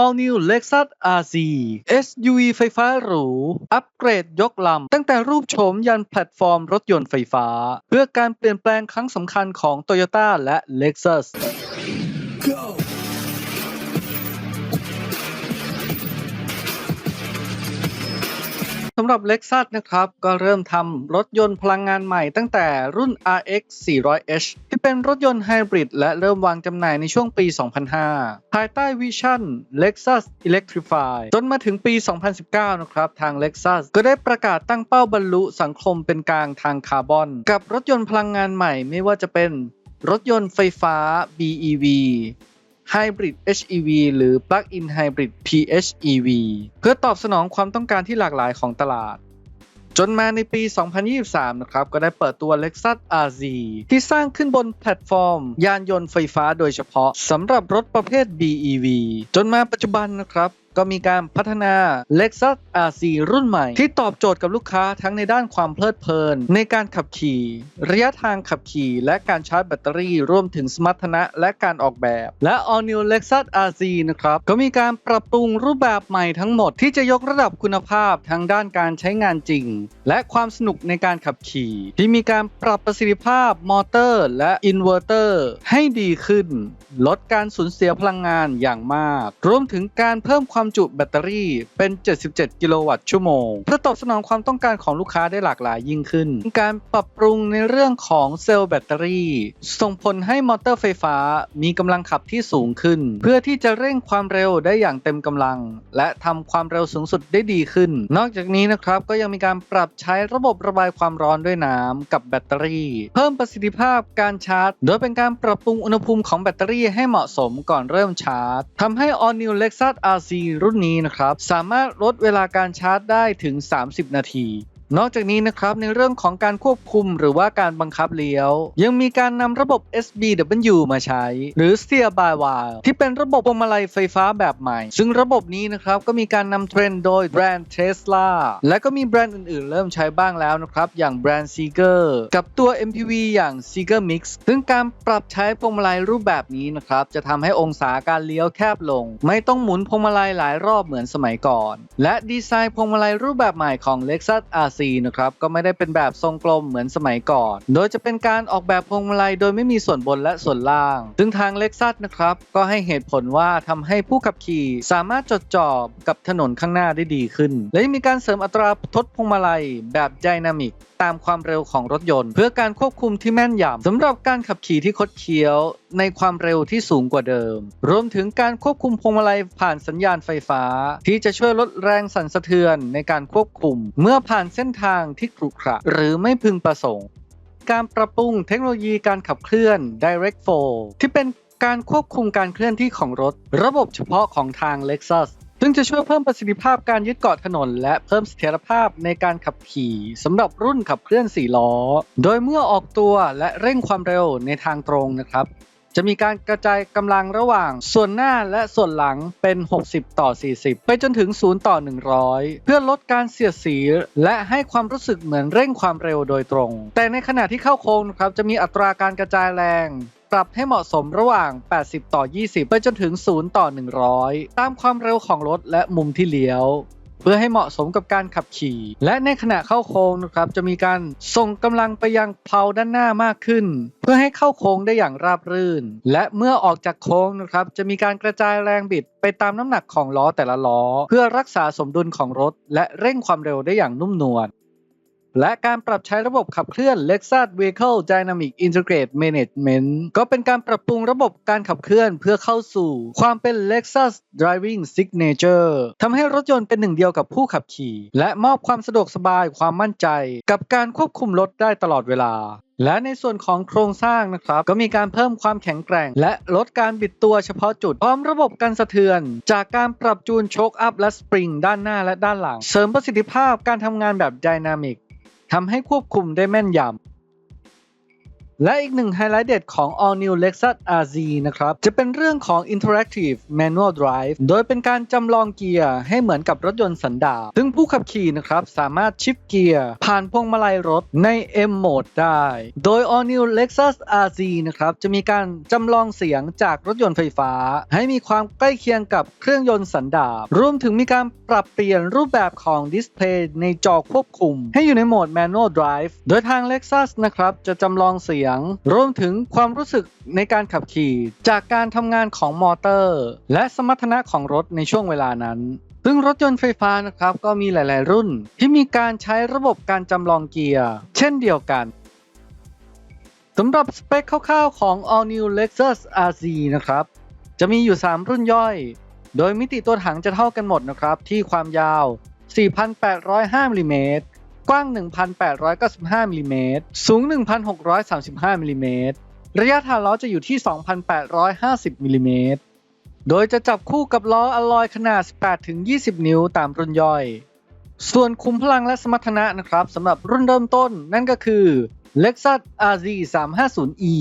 All New Lexus RZ SUV ไฟฟ้าหรู อัปเกรดยกลำ ตั้งแต่รูปโฉมยันแพลตฟอร์มรถยนต์ไฟฟ้า เพื่อการเปลี่ยนแปลงครั้งสำคัญของ Toyota และ Lexus สำหรับ Lexus นะครับ ก็เริ่มทำรถยนต์พลังงานใหม่ตั้งแต่รุ่น RX 400h ที่เป็นรถยนต์ไฮบริดและเริ่มวางจำหน่ายในช่วงปี 2005 ภายใต้วิชั่น Lexus Electrify จนมาถึงปี 2019 นะครับ ทาง Lexus ก็ได้ประกาศตั้งเป้าบรรลุสังคมเป็นกลางทางคาร์บอน กับรถยนต์พลังงานใหม่ไม่ว่าจะเป็นรถยนต์ไฟฟ้า BEV Hybrid HEV หรือ Plug-in Hybrid PHEV เพื่อตอบสนองความต้องการที่หลากหลายของตลาด จนมาในปี 2023 นะครับ ก็ได้เปิดตัว Lexus RZ ที่สร้างขึ้นบนแพลตฟอร์ม ยานยนต์ไฟฟ้าโดยเฉพาะสำหรับรถประเภท BEV จนมาปัจจุบันนะครับ ก็มีการพัฒนา Lexus RC รุ่นใหม่ ที่ตอบโจทย์กับลูกค้าทั้งในด้านความเพลิดเพลิน ในการขับขี่ ระยะทางขับขี่ และการชาร์จแบตเตอรี่รวมถึงสมรรถนะและการออกแบบ และ All New Lexus RC นะครับ ก็มีการปรับปรุงรูปแบบใหม่ทั้งหมดที่จะยกระดับคุณภาพทั้งด้านการใช้งานจริง และความสนุกในการขับขี่ ที่มีการปรับประสิทธิภาพมอเตอร์ และอินเวอร์เตอร์ให้ดีขึ้น ลดการสูญเสียพลังงานอย่างมาก รวมถึงการเพิ่มความจุแบตเตอรี่เป็น 77 กิโลวัตต์ชั่วโมงเพื่อตอบสนองความต้องการของลูกค้าได้หลากหลายยิ่งขึ้น การปรับปรุงในเรื่องของเซลล์แบตเตอรี่ ส่งผลให้มอเตอร์ไฟฟ้ามีกำลังขับที่สูงขึ้น เพื่อที่จะเร่งความเร็วได้อย่างเต็มกำลัง และทำความเร็วสูงสุดได้ดีขึ้น นอกจากนี้นะครับก็ยังมีการปรับใช้ระบบระบายความร้อนด้วยน้ำกับแบตเตอรี่ เพิ่มประสิทธิภาพการชาร์จ โดยเป็นการปรับปรุงอุณหภูมิของแบตเตอรี่ให้เหมาะสมก่อนเริ่มชาร์จทำให้ All New Lexus RC รุ่นนี้นะครับ สามารถลดเวลาการชาร์จได้ถึง 30 นาที นอกจากนี้นะครับในเรื่องของการควบคุมหรือว่าการบังคับเลี้ยว ยังมีการนำระบบ SBW มาใช้ หรือ Steer by Wire ที่เป็นระบบพวงมาลัยไฟฟ้าแบบใหม่ ซึ่งระบบนี้นะครับก็มีการนำเทรนด์โดยแบรนด์ Tesla และก็มีแบรนด์อื่นๆ เริ่มใช้บ้างแล้วนะครับ อย่างแบรนด์ Seeger กับตัว MPV อย่าง Seeger Mix ซึ่งการปรับใช้พวงมาลัยรูปแบบนี้นะครับจะทำให้องศาการเลี้ยวแคบลง ไม่ต้องหมุนพวงมาลัยหลายรอบเหมือนสมัยก่อน และดีไซน์พวงมาลัยรูปแบบใหม่ของ Lexus RC นะครับก็ไม่ได้เป็นแบบทรงกลมเหมือนสมัยก่อน โดยจะเป็นการออกแบบพวงมาลัยโดยไม่มีส่วนบนและส่วนล่าง ซึ่งทาง Lexus นะครับก็ให้เหตุผลว่าทำให้ผู้ขับขี่สามารถจดจ่อกับถนนข้างหน้าได้ดีขึ้น และยังมีการเสริมอัตราทดพวงมาลัยแบบไดนามิกตามความเร็วของรถยนต์ เพื่อการควบคุมที่แม่นยำสำหรับการขับขี่ที่คดเคี้ยวในความเร็วที่สูงกว่าเดิม รวมถึงการควบคุมพวงมาลัยผ่านสัญญาณไฟฟ้า ที่จะช่วยลดแรงสั่นสะเทือนในการควบคุม เมื่อผ่านเส้น้นทางที่ขรุขระ หรือไม่พึงประสงค์ การปรับปรุงเทคโนโลยีการขับเคลื่อน Direct Flow ที่เป็นการควบคุมการเคลื่อนที่ของรถ ระบบเฉพาะของทาง Lexus ซึ่งจะช่วยเพิ่มประสิทธิภาพการยึดเกาะถนน และเพิ่มเสถียรภาพในการขับขี่สำหรับรุ่นขับเคลื่อน 4 ล้อ โดยเมื่อออกตัวและเร่งความเร็วในทางตรงนะครับ จะมีการกระจายกำลังระหว่างส่วนหน้าและส่วนหลังเป็น 60 ต่อ 40 ไปจนถึง 0 ต่อ 100 เพื่อลดการเสียดสี และให้ความรู้สึกเหมือนเร่งความเร็วโดยตรง แต่ในขณะที่เข้าโค้งครับจะมีอัตราการกระจายแรงปรับให้เหมาะสมระหว่าง 80 ต่อ 20 ไปจนถึง 0 ต่อ 100 ตามความเร็วของรถและมุมที่เลี้ยว เพื่อให้เหมาะสมกับการขับขี่ และในขณะเข้าโค้งนะครับจะมีการส่งกำลังไปยังเพลาด้านหน้ามากขึ้น เพื่อให้เข้าโค้งได้อย่างราบรื่น และเมื่อออกจากโค้งนะครับจะมีการกระจายแรงบิดไปตามน้ำหนักของล้อแต่ละล้อ เพื่อรักษาสมดุลของรถ และเร่งความเร็วได้อย่างนุ่มนวล และการปรับใช้ระบบขับเคลื่อน Lexus Vehicle Dynamic Integrate Management ก็เป็นการปรับปรุงระบบการขับเคลื่อนเพื่อเข้าสู่ความเป็น Lexus Driving Signature ทำให้รถยนต์เป็นหนึ่งเดียวกับผู้ขับขี่ และมอบความสะดวกสบายความมั่นใจ กับการควบคุมรถได้ตลอดเวลาและในส่วนของโครงสร้างนะครับ ก็มีการเพิ่มความแข็งแกร่ง และลดการบิดตัวเฉพาะจุด พร้อมระบบกันสะเทือน จากการปรับจูนโชคอัพและสปริงด้านหน้าและด้านหลัง เสริมประสิทธิภาพการทำงานแบบไดนามิก ทำให้ควบคุมได้แม่นยำ และอีกหนึ่งไฮไลท์เด็ดของ All New Lexus RZ นะครับ จะเป็นเรื่องของ Interactive Manual Drive โดยเป็นการจำลองเกียร์ให้เหมือนกับรถยนต์สันดาปซึ่งผู้ขับขี่นะครับ สามารถชิปเกียร์ผ่านพวงมาลัยรถใน M Mode ได้ โดย All New Lexus RZ นะครับ จะมีการจำลองเสียงจากรถยนต์ไฟฟ้า ให้มีความใกล้เคียงกับเครื่องยนต์สันดาปรวมถึงมีการปรับเปลี่ยนรูปแบบของดิสเพลย์ในจอควบคุม ให้อยู่ในโหมด Manual Drive โดยทาง Lexus นะครับจะจำลองเสียงรวมถึงความรู้สึกในการขับขี่จากการทำงานของมอเตอร์ และสมรรถนะของรถในช่วงเวลานั้นซึ่งรถยนต์ไฟฟ้านะครับก็มีหลาย ๆ รุ่น ที่มีการใช้ระบบการจำลองเกียร์ เช่นเดียวกันสำหรับสเปคคร่าว ๆ ของ All New Lexus RZ นะครับ จะมีอยู่ 3 รุ่นย่อย โดยมิติตัวถังจะเท่ากันหมดนะครับ ที่ความยาว 4,805มิลลิเมตร กว้าง 1,895มิลลิเมตรสูง 1,635มิลลิเมตรระยะฐานล้อจะอยู่ที่ 2,850มิลลิเมตรโดยจะจับคู่กับล้ออลลอยขนาด 18-20 นิ้วตามรุ่นย่อย ส่วนคุมพลังและสมรรถนะนะครับสำหรับรุ่นเริ่มต้นนั่นก็คือ Lexus RZ 350e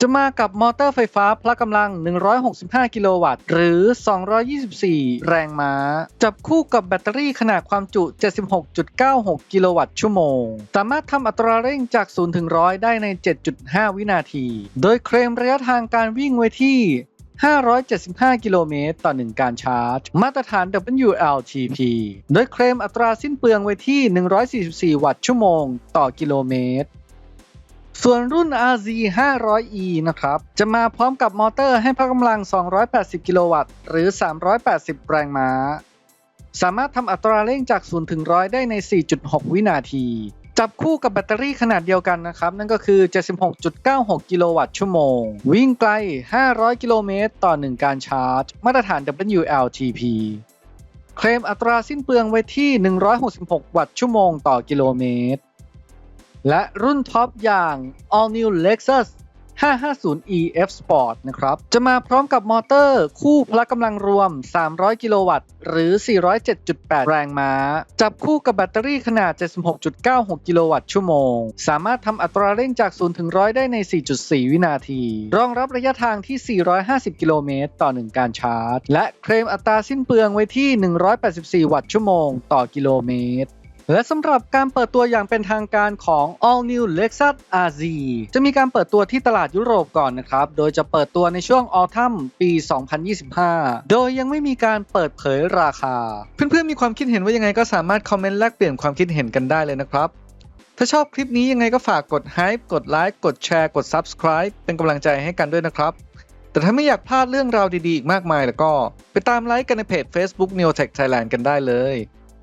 จะมากับมอเตอร์ไฟฟ้าพละกำลัง 165 กิโลวัตต์ หรือ 224 แรงม้า จับคู่กับแบตเตอรี่ขนาดความจุ 76.96 กิโลวัตต์ชั่วโมง สามารถทำอัตราเร่งจาก 0 ถึง 100 ได้ใน 7.5 วินาที โดยเคลมระยะทางการวิ่งไว้ที่ 575 กิโลเมตรต่อ 1 การชาร์จ มาตรฐาน WLTP โดยเคลมอัตราสิ้นเปลืองไว้ที่ 144 วัตต์ชั่วโมง ต่อกิโลเมตร ส่วนรุ่น RZ 500e นะครับ จะมาพร้อมกับมอเตอร์ให้พละกำลัง 280 กิโลวัตต์ หรือ 380 แรงม้า สามารถทำอัตราเร่งจาก 0 ถึง 100 ได้ใน 4.6 วินาที จับคู่กับแบตเตอรี่ขนาดเดียวกันนะครับ นั่นก็คือ 76.96 กิโลวัตต์ชั่วโมง วิ่งไกล 500 กิโลเมตร ต่อ 1 การชาร์จ มาตรฐาน WLTP เคลมอัตราสิ้นเปลืองไว้ที่ 166 วัตต์ชั่วโมงต่อกิโลเมตร และรุ่นท็อปอย่าง All New Lexus 550e F Sport นะครับ จะมาพร้อมกับมอเตอร์คู่พละกำลังรวม 300 กิโลวัตต์ หรือ 407.8 แรงม้า จับคู่กับแบตเตอรี่ขนาด 76.96 กิโลวัตต์ชั่วโมง สามารถทำอัตราเร่งจาก 0 ถึง 100 ได้ใน 4.4 วินาที รองรับระยะทางที่ 450 กิโลเมตร ต่อ 1 การชาร์จ และเคลมอัตราสิ้นเปลืองไว้ที่ 184 วัตต์ชั่วโมง ต่อกิโลเมตร และสำหรับการเปิดตัวอย่างเป็นทางการของ All New Lexus RZ จะมีการเปิดตัวที่ตลาดยุโรปก่อนนะครับ โดยจะเปิดตัวในช่วง Autumn ปี 2025 โดยยังไม่มีการเปิดเผยราคา เพื่อนๆมีความคิดเห็นว่ายังไงก็สามารถคอมเมนต์แลกเปลี่ยนความคิดเห็นกันได้เลยนะครับ ถ้าชอบคลิปนี้ยังไงก็ฝากกด Hype กดไลค์กดแชร์กด Subscribe เป็นกำลังใจให้กันด้วยนะครับ แต่ถ้าไม่อยากพลาดเรื่องราวดีๆอีกมากมายแล้วก็ ไปตามไลค์กันในเพจ Facebook Neotech Thailand กันได้เลย